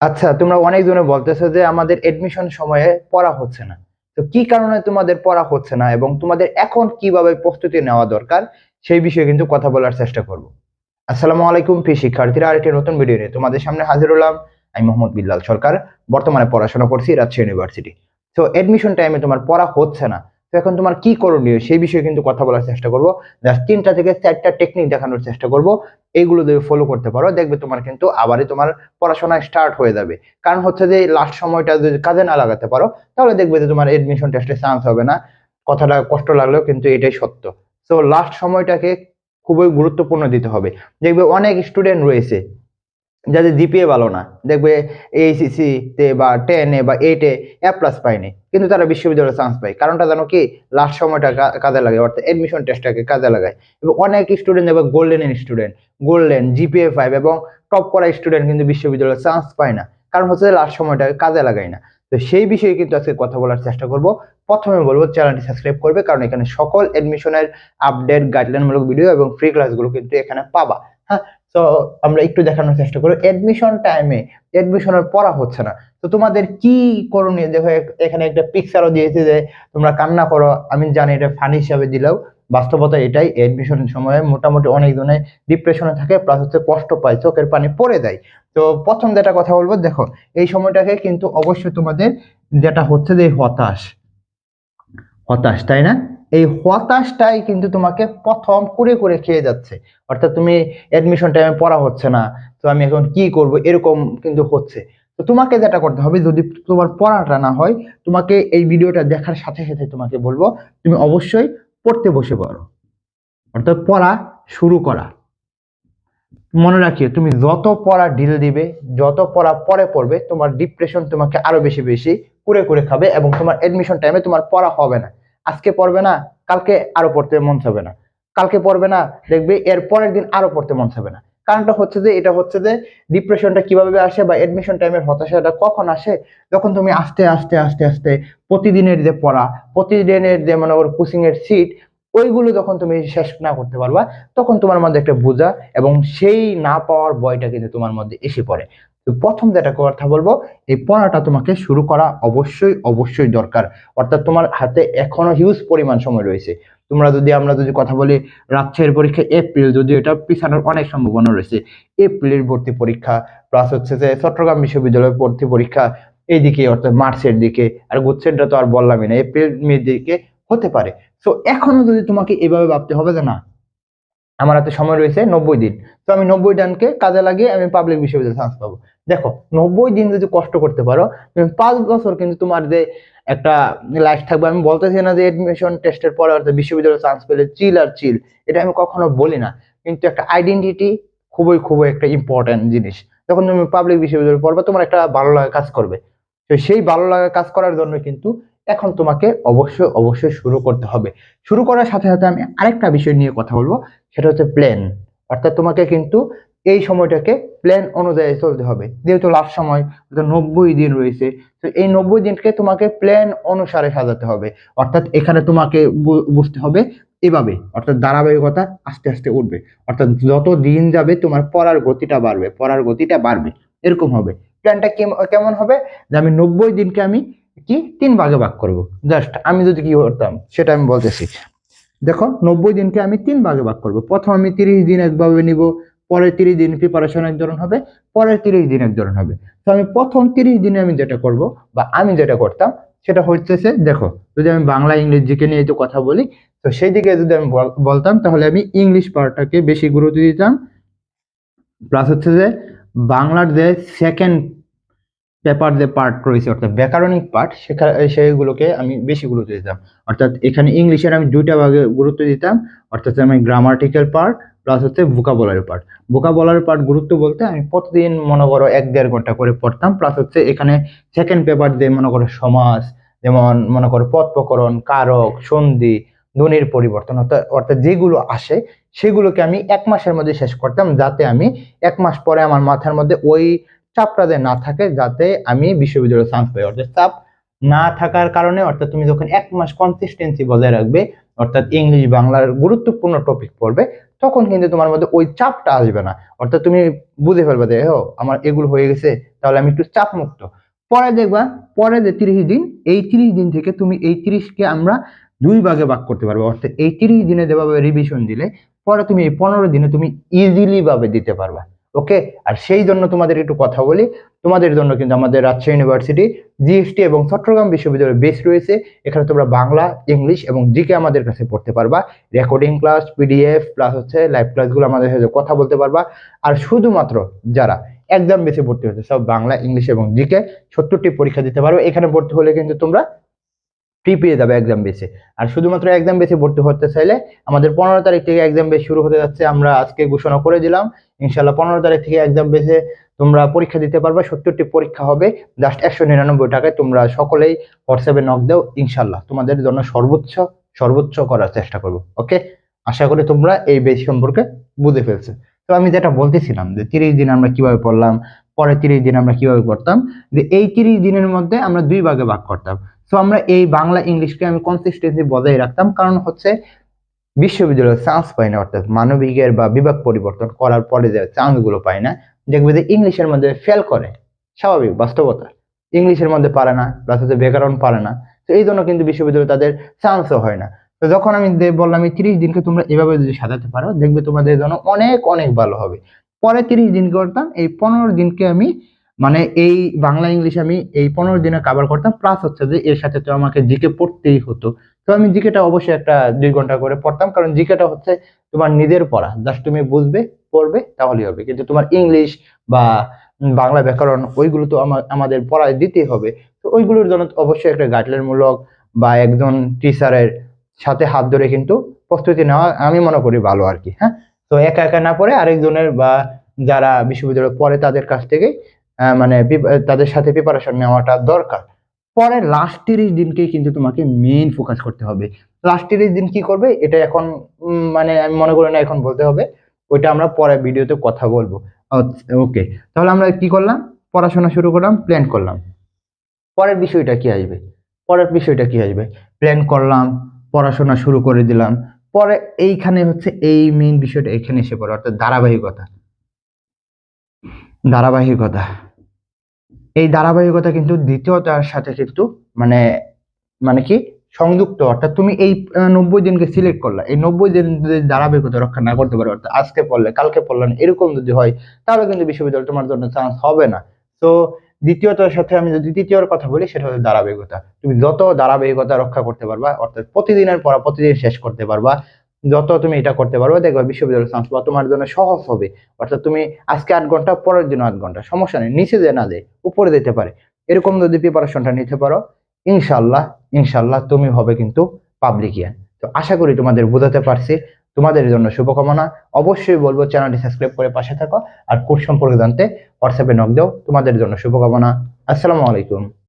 আচ্ছা তোমরা অনেকজনে বলতেছো যে আমাদের এডমিশন সময়ে পড়া হচ্ছে না। তো কি কারণে তোমাদের পড়া হচ্ছে না এবং তোমাদের এখন কীভাবে প্রস্তুতি নেওয়া দরকার, সেই বিষয়ে কিন্তু কথা বলার চেষ্টা করব। আসসালামু আলাইকুম, প্রিয় শিক্ষার্থীরা, আরেকটি নতুন ভিডিও নিয়ে তোমাদের সামনে হাজির হলাম। আমি মোহাম্মদ বিল্লাল সরকার, বর্তমানে পড়াশোনা করছি রাজশাহী ইউনিভার্সিটি তো এডমিশন টাইমে তোমার পড়া হচ্ছে না তো এখন তোমার কি করণীয়? সেই বিষয়ে কিন্তু কথা বলার চেষ্টা করব। জাস্ট তিনটা থেকে চারটা টেকনিক দেখানোর চেষ্টা করব। এইগুলো যদি ফলো করতে পারো। দেখবে তোমার কিন্তু আবারই তোমার পড়াশোনা স্টার্ট হয়ে যাবে। কারণ হচ্ছে যে লাস্ট সময়টা যদি কাজে না লাগাতে পারো, তাহলে দেখবে যে তোমার এডমিশন টেস্টে চান্স হবে না। কথাটা কষ্ট লাগলেও কিন্তু এটাই সত্য। তো লাস্ট সময়টাকে খুবই গুরুত্বপূর্ণ দিতে হবে। দেখবে অনেক স্টুডেন্ট রয়েছে। যাদের জিপিএ ভালো না, দেখবে এইচএসসি তে বা টেনে বা এইটে এ প্লাস পায়নি, কিন্তু তারা বিশ্ববিদ্যালয়ে চান্স পায়। কারণটা জানো কি? লাস্ট সময়টা কাজে লাগে অর্থাৎ অ্যাডমিশন টেস্টটাকে কাজে লাগায়। এবং অনেক স্টুডেন্ট দেখবে golden student golden GPA five এবং টপ করা স্টুডেন্ট কিন্তু বিশ্ববিদ্যালয়ে চান্স পায় না। কারণ হচ্ছে লাস্ট সময়টাকে কাজে লাগায় না। তো সেই বিষয়ে কিন্তু আজকে কথা বলার চেষ্টা করব। প্রথমে বলব চ্যানেলটি সাবস্ক্রাইব করবে, কারণ এখানে সকল অ্যাডমিশনের আপডেট গাইডলাইনমূলক ভিডিও এবং ফ্রি ক্লাসগুলো কিন্তু এখানে পাবা। হ্যাঁ তো আমরা একটু দেখানোর চেষ্টা করব এডমিশন টাইমে এডমিশনের পড়া হচ্ছে না। তো তোমাদের কি করণীয়? দেখো এখানে একটা পিকচারও দিয়েছে যে, তোমরা কান্না করো। আমি জানি এটা ফানি হিসাবে দিলেও বাস্তবতা এটাই। এডমিশন সময়ে মোটামুটি অনেক জনে ডিপ্রেশনে থাকে প্লাস হচ্ছে কষ্ট পায়, চোখের পানি পড়ে দেয় তো প্রথম যেটা কথা বলব, দেখো, এই সময়টাকে কিন্তু অবশ্যই তোমাদের যেটা হচ্ছে যে হতাশ। হতাশ, তাই না? এই হতাশটাই কিন্তু তোমাকে প্রথম করে করে খেয়ে যাচ্ছে। অর্থাৎ তুমি অ্যাডমিশন টাইমে পড়া হচ্ছে না, তো আমি এখন কি করব? এরকম কিন্তু হচ্ছে। তো তোমাকে যেটা করতে হবে, যদি তোমার পড়াটা না হয়, তোমাকে এই ভিডিওটা দেখার সাথে সাথে তোমাকে বলব, তুমি অবশ্যই পড়তে বসে পড়ো। অর্থাৎ পড়া শুরু করা। মনে রাখিও, তুমি যত পড়া ঢিল দিবে, যত পড়া পরে পড়বে, তোমার ডিপ্রেশন তোমাকে আরও বেশি বেশি করে করে খাবে এবং তোমার অ্যাডমিশন টাইমে তোমার পড়া হবে না। আজকে পড়বে না, কালকে আরও পড়তে মন চাবে না। কালকে পড়বে না, দেখবে এর পরের দিন আরও পড়তে মন চাবে না। কারণটা হচ্ছে যে, এটা হচ্ছে যে ডিপ্রেশনটা কীভাবে আসে বা এডমিশন টাইমের হতাশাটা কখন আসে, যখন তুমি আস্তে আস্তে আস্তে আস্তে প্রতিদিনের যে পড়া, প্রতিদিনের যে মানে ওর কোচিং এর সিট ওইগুলো যখন তুমি শেষ না করতে পারবা, তখন তোমার মধ্যে একটা বোঝা এবং সেই না পাওয়ার ভয়টা কিন্তু তোমার মধ্যে এসে পড়ে। তো প্রথম যেটা কথা বলব, এই পড়াটা তোমাকে শুরু করা অবশ্যই অবশ্যই দরকার। অর্থাৎ তোমার হাতে এখনও হিউজ পরিমাণ সময় রয়েছে। তোমরা যদি, আমরা যদি কথা বলি, রাজশাহীর পরীক্ষা এপ্রিল যদি এটা পিছানোর অনেক সম্ভাবনা রয়েছে। এপ্রিলের ভর্তি পরীক্ষা প্লাস হচ্ছে যে চট্টগ্রাম বিশ্ববিদ্যালয়ের ভর্তি পরীক্ষা, এইদিকে অর্থাৎ মার্চের দিকে, আর গুচ্ছেরটা তো আর বললামই না এপ্রিল মের দিকে হতে পারে। তো এখনও যদি তোমাকে এভাবে ভাবতে হবে যে না আমার হাতে সময় রয়েছে নব্বই দিন। তো আমি নব্বই দিনকে কাজে লাগিয়ে আমি পাবলিক বিশ্ববিদ্যালয়ে চান্স পাবো। দেখো, নব্বই দিন যদি কষ্ট করতে পারো তুমি পাঁচ বছর কিন্তু তোমার যে একটা লাইফ থাকবে, আমি বলতেছি না যে এডমিশন টেস্টের পরে অর্থাৎ বিশ্ববিদ্যালয়ে চান্স পেলে চিল আর চিল এটা আমি কখনো বলি না। কিন্তু একটা আইডেন্টিটি খুবই খুবই একটা ইম্পর্টেন্ট জিনিস। যখন তুমি পাবলিক বিশ্ববিদ্যালয়ে পড়বে, তোমার একটা ভালো লাগা কাজ করবে। তো সেই ভালো লাগা কাজ করার জন্য কিন্তু এখন তোমাকে অবশ্যই অবশ্যই শুরু করতে হবে। শুরু করার সাথে সাথে আমি আরেকটা বিষয় নিয়ে কথা বলব, সেটা হচ্ছে প্ল্যান অর্থাৎ তোমাকে কিন্তু এই সময়টাকে প্ল্যান অনুযায়ী চলতে হবে। যেহেতু লাস্ট সময় নব্বই দিন রয়েছে, তো এই নব্বই দিনকে তোমাকে প্ল্যান অনুসারে সাজাতে হবে। অর্থাৎ এখানে তোমাকে বুঝতে হবে এভাবে। অর্থাৎ ধারাবাহিকতা আস্তে আস্তে উঠবে। অর্থাৎ যত দিন যাবে তোমার পড়ার গতিটা বাড়বে, পড়ার গতিটা বাড়বে। এরকম হবে। প্ল্যানটা কেমন হবে? যে আমি নব্বই দিনকে আমি কি? তিন ভাগে ভাগ করব। জাস্ট আমি যদি কি করতাম, সেটা আমি বলতেছি। দেখো, নব্বই দিনকে আমি তিন ভাগে ভাগ করব। প্রথম আমি তিরিশ দিন একভাবে নিব, পরের তিরিশ দিন প্রিপারেশন এক ধরন হবে, পরের তিরিশ দিন এক ধরন হবে। তো আমি প্রথম তিরিশ দিনে আমি যেটা করব, বা আমি যেটা করতাম, সেটা হচ্ছে দেখো, যদি আমি বাংলা, ইংরেজিকে নিয়ে একটু কথা বলি, তো সেই দিকে যদি আমি বল- বলতাম, তাহলে আমি ইংলিশ পার্টটাকে বেশি গুরুত্ব দিতাম। প্লাস হচ্ছে যে, বাংলার যে সেকেন্ড পেপার যে পার্ট রয়েছে, অর্থাৎ ব্যাকরণিক পার্ট সেখানে সেইগুলোকে আমি বেশি গুরুত্ব দিতাম। অর্থাৎ এখানে ইংলিশের আমি দুইটা ভাগে গুরুত্ব দিতাম, অর্থাৎ আমি গ্রামাটিক্যাল পার্ট প্লাস হচ্ছে ভোকাবুলারি পার্ট ভোকাবুলারি পার্ট গুরুত্ব বলতে আমি প্রতিদিন মনে করো এক দেড় ঘণ্টা করে পড়তাম প্লাস হচ্ছে এখানে সেকেন্ড পেপার যে মনে করো সমাজ, যেমন মনে করো পদ প্রকরণ, কারক, সন্ধি, ধ্বনির পরিবর্তন, অর্থাৎ অর্থাৎ যেগুলো আসে, সেগুলোকে আমি এক মাসের মধ্যে শেষ করতাম, যাতে আমি এক মাস পরে আমার মাথার মধ্যে ওই চাপটা যে না থাকে যাতে আমি বিশ্ববিদ্যালয়ে চান্স পাই। অর্থাৎ চাপ না থাকার কারণে, অর্থাৎ তুমি যখন এক মাস কনসিস্টেন্সি বজায় রাখবে, অর্থাৎ ইংলিশ বাংলার গুরুত্বপূর্ণ টপিক পড়বে, তখন কিন্তু তোমার মধ্যে ওই চাপটা আসবে না। অর্থাৎ তুমি বুঝে ফেলবে যে ও আমার এগুলো হয়ে গেছে, তাহলে আমি একটু চাপ মুক্ত পরে দেখবা, পরে যে তিরিশ দিন, এই তিরিশ দিন থেকে তুমি এই তিরিশকে আমরা দুই ভাগে ভাগ করতে পারবে। অর্থাৎ এই তিরিশ দিনে যেভাবে রিভিশন দিলে, পরে তুমি এই পনেরো দিনে তুমি ইজিলি ভাবে দিতে পারবা। ওকে আর সেই জন্য তোমাদের একটু কথা বলি। তোমাদের জন্য কিন্তু আমাদের রাজশাহী ইউনিভার্সিটি জিএসটি এবং চট্টগ্রাম বিশ্ববিদ্যালয় বেস রয়েছে। এখানে তোমরা বাংলা, ইংলিশ এবং জিকে আমাদের কাছে পড়তে পারবা। রেকর্ডিং ক্লাস পিডিএফ প্লাস হচ্ছে লাইভ ক্লাসগুলো আমাদের সাথে কথা বলতে পারবা। আর শুধুমাত্র যারা একদম বেসে ভর্তি হচ্ছে সব বাংলা, ইংলিশ এবং জিকে সত্তরটি পরীক্ষা দিতে পারবে এখানে ভর্তি হলে কিন্তু তোমরা ফ্রি পেয়ে যাবে এক্সাম বেসে আর শুধুমাত্র এক্সাম বেসে ভর্তি হতে চাইলে আমাদের পনেরো তারিখ থেকে এক্সাম বেস শুরু হতে যাচ্ছে, আমরা আজকে ঘোষণা করে দিলাম। ইনশাল্লাহ পনেরো তারিখ থেকে এক্সাম বেসে তোমরা পরীক্ষা দিতে পারবে, সত্তরটি পরীক্ষা হবে জাস্ট একশো নিরানব্বই টাকায় তোমরা সকলেই হোয়াটসঅ্যাপে নক দাও ইনশাল্লাহ তোমাদের জন্য সর্বোচ্চ সর্বোচ্চ করার চেষ্টা করব ওকে আশা করি তোমরা এই বেস সম্পর্কে বুঝে ফেলছো। তো আমি যেটা বলতেছিলাম যে তিরিশ দিন আমরা কীভাবে পড়লাম পরে তিরিশ দিন আমরা কীভাবে করতাম? যে এই তিরিশ দিনের মধ্যে আমরা দুই ভাগে ভাগ করতাম। তো আমরা এই বাংলা ইংলিশকে আমি কনসিস্টেন্সি বজায় রাখতাম। কারণ হচ্ছে বিশ্ববিদ্যালয়ে চান্স পাই না, অর্থাৎ মানবিকের বা বিভাগ পরিবর্তন করার পরে যে চান্সগুলো পায় না, দেখবে যে ইংলিশের মধ্যে ফেল করে। স্বাভাবিক, বাস্তবতা। ইংলিশের মধ্যে পারে না প্লাস হচ্ছে ব্যাকরণ পারে না। তো এই জন্য কিন্তু বিশ্ববিদ্যালয়ে তাদের চান্সও হয় না। তো যখন আমি বললাম এই তিরিশ দিনকে তোমরা এভাবে যদি সাজাতে পারো, দেখবে তোমাদের জন্য অনেক অনেক ভালো হবে। পরে তিরিশ দিন করতাম, এই পনেরো দিনকে আমি মানে এই বাংলা ইংলিশ আমি এই পনেরো দিনে কাভার করতাম প্লাস হচ্ছে যে এর সাথে তো আমাকে জিকে পড়তেই হতো। তো আমি জিকেটা অবশ্যই একটা দুই ঘণ্টা করে পড়তাম, কারণ জিকেটা হচ্ছে তোমার নিজের পড়া। জাস্ট তুমি বুঝবে, পড়বে, তাহলেই হবে। কিন্তু তোমার ইংলিশ বা বাংলা ব্যাকরণ, ওইগুলো তো আমা- আমাদের পড়ায় দিতেই হবে। তো ওইগুলোর জন্য অবশ্যই একটা গাইডলাইন মূলক বা একজন টিচারের সাথে হাত ধরে কিন্তু প্রস্তুতি নেওয়া আমি মনে করি ভালো আর কি হ্যাঁ? তো একা একা না পড়ে আরেকজনের বা যারা বিশ্ববিদ্যালয়ে পড়ে তাদের কাছ থেকে মানে তাদের সাথে প্রিপারেশন নেওয়াটা দরকার। পরে লাস্ট তিরিশ দিনকেই কিন্তু তোমাকে মেইন ফোকাস করতে হবে। লাস্ট তিরিশ দিন কি করবে? এটা এখন মানে আমি মনে করি না এখন বলতে হবে। ওইটা আমরা পরে ভিডিওতে কথা বলব। ওকে তাহলে আমরা কি করলাম? পড়াশোনা শুরু করলাম প্ল্যান করলাম। পরের বিষয়টা কি আসবে? পরের বিষয়টা কি আসবে? প্ল্যান করলাম, পড়াশোনা শুরু করে দিলাম। পরে এইখানে হচ্ছে এই মেইন বিষয়টা এখানে এসে পড়ে, অর্থাৎ ধারাবাহিকতা। ধারাবাহিকতা। এই ধারাবাহিকতা কিন্তু দ্বিতীয়তার সাথে কিন্তু মানে মানে কি? সংযুক্ত। অর্থাৎ তুমি এই নব্বই দিনকে সিলেক্ট করলা। এই নব্বই দিন যদি ধারাবাহিকতা রক্ষা না করতে পারো, অর্থাৎ আজকে পড়লে, কালকে পড়লে, এরকম যদি হয়, তাহলে কিন্তু বিশ্ববিদ্যালয় তোমার জন্য চান্স হবে না। তো দ্বিতীয়তার সাথে আমি যদি তৃতীয়র কথা বলি, সেটা হচ্ছে ধারাবাহিকতা। তুমি যত ধারাবাহিকতা রক্ষা করতে পারবা, অর্থাৎ প্রতিদিনের পড়া প্রতিদিন শেষ করতে পারবা, যত তুমি এটা করতে পারবে, দেখবা বিশ্ববিদ্যালয় চান্স পাওয়া তোমার জন্য সহজ হবে। অর্থাৎ তুমি আজকে আট ঘণ্টা, পরের দিন আট ঘণ্টা, সমস্যা নেই, নিচে যে না দেয় উপরে দিতে পারে। এরকম যদি প্রিপারেশনটা নিতে পারো ইনশাল্লাহ ইনশাল্লাহ তুমি হবে কিন্তু পাবলিকিয়ান তো আশা করি তোমাদের বোঝাতে পারছি। তোমাদের জন্য শুভকামনা। অবশ্যই বলব চ্যানেলটি সাবস্ক্রাইব করে পাশে থাকো। আর কোর্স সম্পর্কে জানতে হোয়াটসঅ্যাপে নক দাও। তোমাদের জন্য শুভকামনা। আসসালামু আলাইকুম।